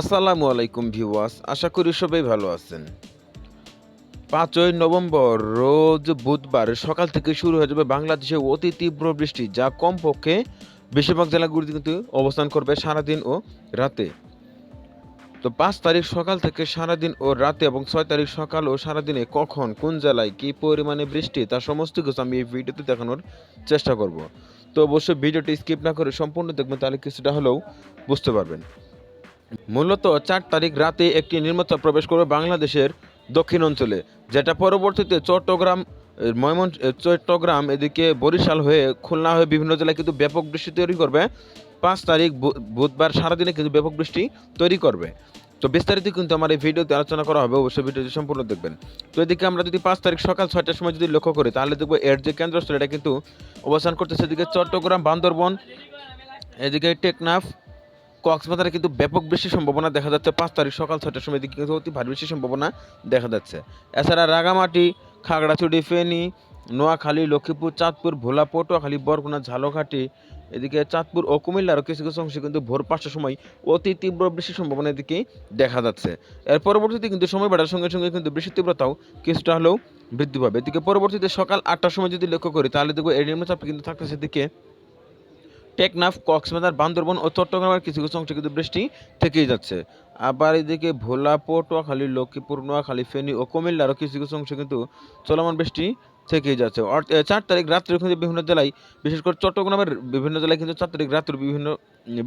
আসসালামু আলাইকুম ভিউয়ার্স, আশা করি সবাই ভালো আছেন। পাঁচই নভেম্বর রোজ বুধবার সকাল থেকে শুরু হয়ে যাবে বাংলাদেশে অতি তীব্র বৃষ্টি, যা কমপক্ষে বেশিরভাগ জেলাগুলিতে কিন্তু অবস্থান করবে সারাদিন ও রাতে। তো পাঁচ তারিখ সকাল থেকে সারাদিন ও রাতে এবং ছয় তারিখ সকাল ও সারাদিনে কখন, কোন জেলায় কী পরিমাণে বৃষ্টি তার সমস্ত কিছু আমি এই ভিডিওতে দেখানোর চেষ্টা করব। তো অবশ্যই ভিডিওটি স্কিপ না করে সম্পূর্ণ দেখবেন, তাহলে কিছুটা হলেও বুঝতে পারবেন। মূলত চার তারিখ রাতে একটি নির্মাতা প্রবেশ করবে বাংলাদেশের দক্ষিণ অঞ্চলে, যেটা পরবর্তীতে চট্টগ্রাম ময়মন চট্টগ্রাম এদিকে বরিশাল হয়ে খুলনা হয়ে বিভিন্ন জেলায় কিন্তু ব্যাপক বৃষ্টি তৈরি করবে। পাঁচ তারিখ বুধবার সারাদিনে কিন্তু ব্যাপক বৃষ্টি তৈরি করবে। তো বিস্তারিত কিন্তু আমার এই ভিডিওতে আলোচনা করা হবে, অবশ্যই ভিডিওটি সম্পূর্ণ দেখবেন। তো এদিকে আমরা যদি পাঁচ তারিখ সকাল ছয়টার সময় যদি লক্ষ্য করি, তাহলে দেখব এর যে কেন্দ্রস্থল, এটা কিন্তু অবস্থান করতেছে এদিকে চট্টগ্রাম, বান্দরবন, এদিকে টেকনাফ কক্সবাজারে কিন্তু ব্যাপক বৃষ্টির সম্ভাবনা দেখা যাচ্ছে। পাঁচ তারিখ সকাল ছটার সময় দিকে কিন্তু অতি ভারী বৃষ্টির সম্ভাবনা দেখা যাচ্ছে। এছাড়া রাঙামাটি, খাগড়াছড়ি, ফেনী, নোয়াখালী, লক্ষ্মীপুর, চাঁদপুর, ভোলা, পটুয়াখালী, বরগুনা, ঝালকাঠি, এদিকে চাঁদপুর ও কুমিল্লারও কিছু কিছু অংশে কিন্তু ভোর পাঁচটার সময় অতি তীব্র বৃষ্টির সম্ভাবনা এদিকে দেখা যাচ্ছে। এর পরবর্তীতে কিন্তু সময় বাড়ার সঙ্গে সঙ্গে কিন্তু বৃষ্টির তীব্রতাও কিছুটা হলেও বৃদ্ধি পাবে। এদিকে পরবর্তীতে সকাল আটটার সময় যদি লক্ষ্য করি, তাহলে দেখব এই নিম্নচাপটি কিন্তু থাকতেছে এদিকে টেকনাফ, কক্সবাজার, বান্দরবন ও চট্টগ্রামের কিছু কিছু অংশে কিন্তু বৃষ্টি থেকেই যাচ্ছে। আবার এদিকে ভোলা পটুয়াখালী লক্ষ্মীপুর, নোয়াখালী, ফেনী ও কুমিল্লারও কিছু কিছু অংশে কিন্তু চলমান বৃষ্টি থেকেই যাচ্ছে। চার তারিখ রাত্রে কিন্তু বিভিন্ন জেলায়, বিশেষ করে চট্টগ্রামের বিভিন্ন জেলায় কিন্তু চার তারিখ রাত্রে বিভিন্ন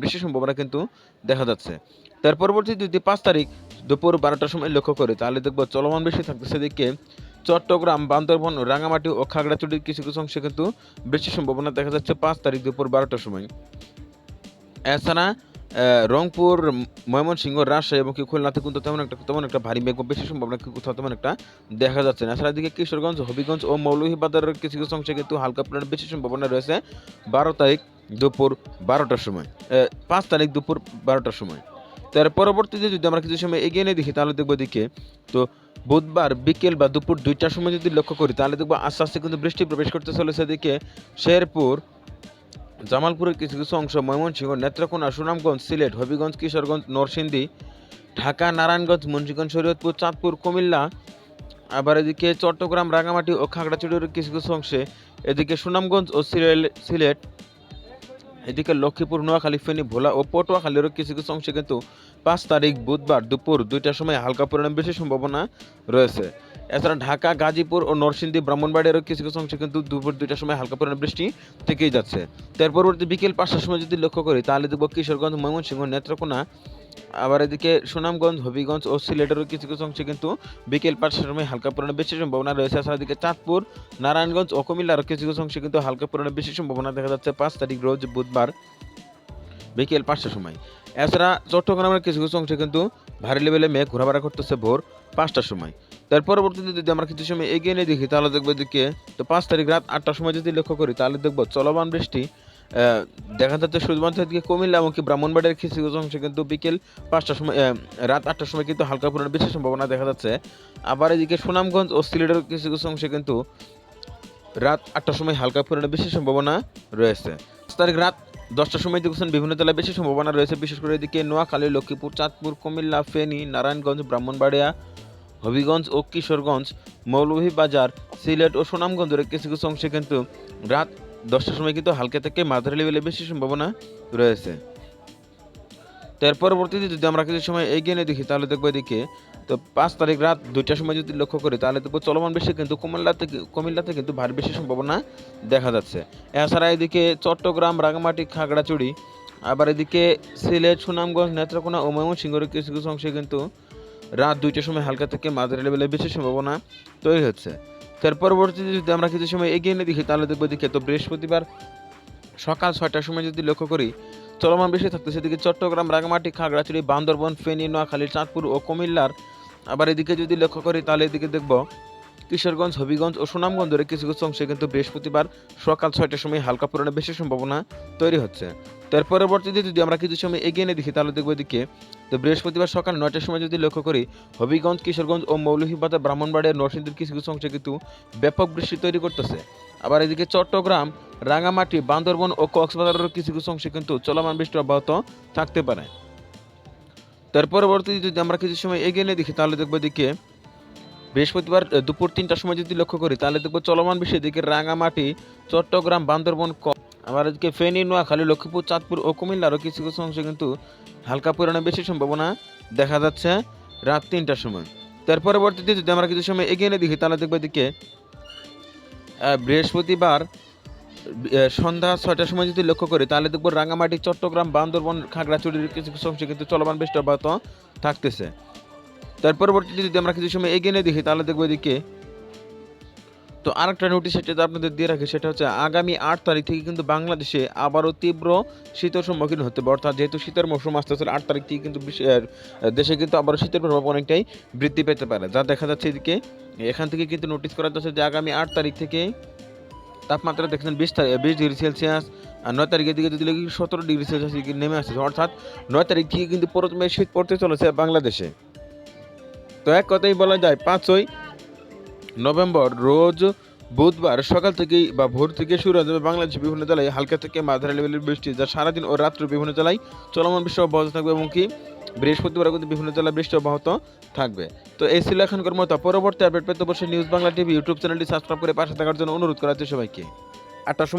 বৃষ্টির সম্ভাবনা কিন্তু দেখা যাচ্ছে। তার পরবর্তী যদি পাঁচ তারিখ দুপুর বারোটার সময় লক্ষ্য করে তাহলে দেখব চলমান বৃষ্টি থাকতেছে এদিকে চট্টগ্রাম, বান্দরবন রাঙামাটি ও খাগড়াছড়ির কিছু কিছু অংশে কিন্তু বৃষ্টির সম্ভাবনা দেখা যাচ্ছে পাঁচ তারিখ দুপুর বারোটার সময়। এছাড়া রংপুর, ময়মনসিংহ, রাজশাহী এবং কি খুলনাতে কিন্তু তেমন একটা তেমন একটা ভারী মেঘ বেশি সম্ভাবনা কোথাও তেমন একটা দেখা যাচ্ছে না। এছাড়া দিকে কিশোরগঞ্জ, হবিগঞ্জ ও মৌলভীবাজারের কিছু কিছু অংশে কিন্তু হালকা পরিমাণে বেশি সম্ভাবনা রয়েছে বারো তারিখ দুপুর বারোটার সময় পাঁচ তারিখ দুপুর বারোটার সময়। তার পরবর্তীতে যদি আমরা কিছু সময় এগিয়ে নিয়ে দেখি, তাহলে দেখব দিকে তো বুধবার বিকেল বা দুপুর দুইটার সময় যদি লক্ষ্য করি, তাহলে দেখব আস্তে আস্তে কিন্তু বৃষ্টি প্রবেশ করতে চলেছে এদিকে শেরপুর, জামালপুরের কিছু কিছু অংশ, ময়মনসিংহ, নেত্রকোনা, সুনামগঞ্জ, সিলেট, হবিগঞ্জ, কিশোরগঞ্জ, নরসিংদী, ঢাকা, নারায়ণগঞ্জ, মুন্সিগঞ্জ, শরীয়তপুর, চাঁদপুর, কুমিল্লা, আবার এদিকে চট্টগ্রাম রাঙামাটি ও খাগড়াছড়ির কিছু কিছু অংশে, এদিকে সুনামগঞ্জ ও সিলেট এদিকে লক্ষ্মীপুর, নোয়াখালী, ফেনী, ভোলা ও পটুয়াখালীরও কিছু কিছু অংশে কিন্তু পাঁচ তারিখ, বুধবার দুপুর দুইটার সময় হালকা পরিমাণ বেশি সম্ভাবনা রয়েছে। এছাড়া ঢাকা, গাজীপুর ও নরসিংদী, ব্রাহ্মণবাড়িয়ারও কিছু কিছু অংশে কিন্তু দুপুর দুইটার সময় হালকা পরিমাণ বৃষ্টি থেকেই যাচ্ছে। তার পরবর্তী বিকেল পাঁচটার সময় যদি লক্ষ্য করি, তাহলে দেখব কিশোরগঞ্জ, ময়মনসিংহ, নেত্রকোনা আবার এদিকে সুনামগঞ্জ, হবিগঞ্জ ও সিলেটেরও কিছু কিছু অংশে কিন্তু বিকেল পাঁচটার সময় হালকা পরিমাণে বেশি সম্ভাবনা রয়েছে। এছাড়া এদিকে চাঁদপুর, নারায়ণগঞ্জ ও কুমিল্লার কিছু কিছু অংশে কিন্তু হালকা পরিমাণে বেশি সম্ভাবনা দেখা যাচ্ছে পাঁচ তারিখ রোজ বুধবার বিকেল পাঁচটার সময়। এছাড়া চট্টগ্রামের কিছু কিছু অংশে কিন্তু ভারী লেভেলে মেঘ ঘোরাফেরা করতেছে ভোর পাঁচটার সময়। তার পরবর্তীতে যদি আমরা কিছু সময় এগিয়ে নিয়ে দেখি, তাহলে দেখব এদিকে তো পাঁচ তারিখ রাত আটটার সময় যদি লক্ষ্য করি, তাহলে দেখব চলমান বৃষ্টি দেখা যাচ্ছে শুধুমাত্র এদিকে কুমিল্লা এমনকি ব্রাহ্মণবাড়ির কিছু অংশে কিন্তু বিকেল পাঁচটার সময় রাত আটটার সময় কিন্তু হালকা পরিমাণে বেশি সম্ভাবনা দেখা যাচ্ছে। আবার এদিকে সুনামগঞ্জ ও সিলেটের কিছু কিছু অংশে কিন্তু রাত আটটার সময় হালকা পরিমাণে বেশি সম্ভাবনা রয়েছে। তারিখ রাত দশটার সময় দেখছেন বিভিন্ন জেলায় বেশি সম্ভাবনা রয়েছে। বিশেষ করে এদিকে নোয়াখালী, লক্ষ্মীপুর, চাঁদপুর, কুমিল্লা, ফেনী, নারায়ণগঞ্জ, ব্রাহ্মণবাড়িয়া, হবিগঞ্জ ও কিশোরগঞ্জ, মৌলভীবাজার, সিলেট ও সুনামগঞ্জের কিছু কিছু অংশে কিন্তু রাত দশটার সময় কিন্তু হালকা থেকে মাঝারি লেভেলে বেশি সম্ভাবনা রয়েছে। তার পরবর্তীতে যদি আমরা কিছু সময় এগিয়ে নিয়ে দেখি, তাহলে দেখব এদিকে, তো পাঁচ তারিখ রাত দুইটার সময় যদি লক্ষ্য করি, তাহলে দেখব চলমান বেশি কিন্তু কুমিল্লাতে কুমিল্লাতে কিন্তু ভারী বেশি সম্ভাবনা দেখা যাচ্ছে। এছাড়া এদিকে চট্টগ্রাম রাঙামাটি খাগড়াচুড়ি আবার এদিকে সিলেট, সুনামগঞ্জ, নেত্রকোনা ও ময়মনসিংহের কিছু কিছু অংশে কিন্তু রাত দুইটার সময় হালকা থেকে মাঝারি লেভেলে বেশি সম্ভাবনা তৈরি হচ্ছে। তার পরবর্তীতে যদি আমরা কিছু সময় এগিয়ে নিয়ে দেখি, তাহলে দেখব এদিকে তো বৃহস্পতিবার সকাল ছয়টার সময় যদি লক্ষ্য করি, চলমান বেশি থাকতেছে সেদিকে চট্টগ্রাম রাঙামাটি খাগড়াছড়ি, বান্দরবন, ফেনী, নোয়াখালী, চাঁদপুর ও কুমিল্লার। আবার এদিকে যদি লক্ষ্য করি, তাহলে এদিকে দেখব কিশোরগঞ্জ, হবিগঞ্জ ও সুনামগঞ্জের কিছু কিছু অংশে কিন্তু বৃহস্পতিবার সকাল ছয়টার সময় হালকা পরিমাণে বেশি সম্ভাবনা তৈরি হচ্ছে। তার পরবর্তীতে যদি আমরা কিছু সময় এগিয়ে নিয়ে দেখি, তাহলে দেখব এদিকে, তো বৃহস্পতিবার সকাল নয়টার সময় যদি লক্ষ্য করি, হবিগঞ্জ, কিশোরগঞ্জ ও মৌলভীবাজার, ব্রাহ্মণবাড়িয়া, নরসিংদীর কিছু কিছু অংশে কিন্তু ব্যাপক বৃষ্টি তৈরি করতেছে। আবার এদিকে চট্টগ্রাম রাঙামাটি বান্দরবন ও কক্সবাজারের কিছু কিছু অংশে কিন্তু চলমান বৃষ্টি অব্যাহত থাকতে পারে। তার পরবর্তীতে যদি আমরা কিছু সময় এগিয়ে নিয়ে দেখি, তাহলে দেখব দিকে বৃহস্পতিবার দুপুর তিনটার সময় যদি লক্ষ্য করি, তাহলে দেখব চলমান বিষয়ে দিকে রাঙামাটি চট্টগ্রাম, বান্দরবন আবার এদিকে ফেনী, নোয়াখালী, লক্ষ্মীপুর, চাঁদপুর ও কুমিল্লারও কিছু কিছু অংশে কিন্তু হালকা পরিমাণে বেশি সম্ভাবনা দেখা যাচ্ছে রাত তিনটার সময়। তার পরবর্তীতে যদি আমরা কিছু সময় এগিয়ে নিয়ে দেখি, তাহলে দেখব এদিকে বৃহস্পতিবার সন্ধ্যা ছয়টার সময় যদি লক্ষ্য করি, তাহলে দেখব রাঙামাটি, চট্টগ্রাম, বান্দরবন, খাগড়াছড়ির কিছু কিছু অংশে কিন্তু চলমান বৃষ্টি অব্যাহত থাকতেছে। তার পরবর্তীতে যদি আমরা কিছু সময় এগিয়ে নিয়ে দেখি, তাহলে দেখব এদিকে তো আরেকটা নোটিশ সেটা আপনাদের দিয়ে রাখি, সেটা হচ্ছে আগামী আট তারিখ থেকে কিন্তু বাংলাদেশে আবারও তীব্র শীতের সম্মুখীন হতে হবে। অর্থাৎ যেহেতু শীতের মৌসুম আসতেছে আট তারিখ থেকে কিন্তু দেশে কিন্তু আবারও শীতের প্রভাব অনেকটাই বৃদ্ধি পেতে পারে। যা দেখা যাচ্ছে এদিকে, এখান থেকে কিন্তু নোটিশ করা যাচ্ছে যে আগামী আট তারিখ থেকে তাপমাত্রা দেখছেন বিশ তারিখ বিশ ডিগ্রি সেলসিয়াস, আর নয় তারিখের দিকে যদি দেখি সতেরো ডিগ্রি সেলসিয়াস নেমে আসছে। অর্থাৎ নয় তারিখ থেকে কিন্তু প্রথমে শীত পড়তে চলেছে বাংলাদেশে। তো এক কথাই বলা যায়, পাঁচই নভেম্বর রোজ বুধবার সকাল থেকেই বা ভোর থেকে শুরু হয়ে যাবে বাংলাদেশের বিভিন্ন জেলায় হালকা থেকে মাঝারি লেভেলের বৃষ্টি, যা সারাদিন ও রাত্রে বিভিন্ন জেলায় চলমান বৃষ্টি অব্যাহত থাকবে এবং কি বৃহস্পতিবার কিন্তু বিভিন্ন জেলায় বৃষ্টি অব্যাহত থাকবে। তো এই ছিল এখনকার মতো। পরবর্তী আপডেট পেতে অবশ্যই নিউজ বাংলা টিভি ইউটিউব চ্যানেলটি সাবস্ক্রাইব করে পাশে থাকার জন্য অনুরোধ করা হচ্ছে সবাইকে। আটটার সময়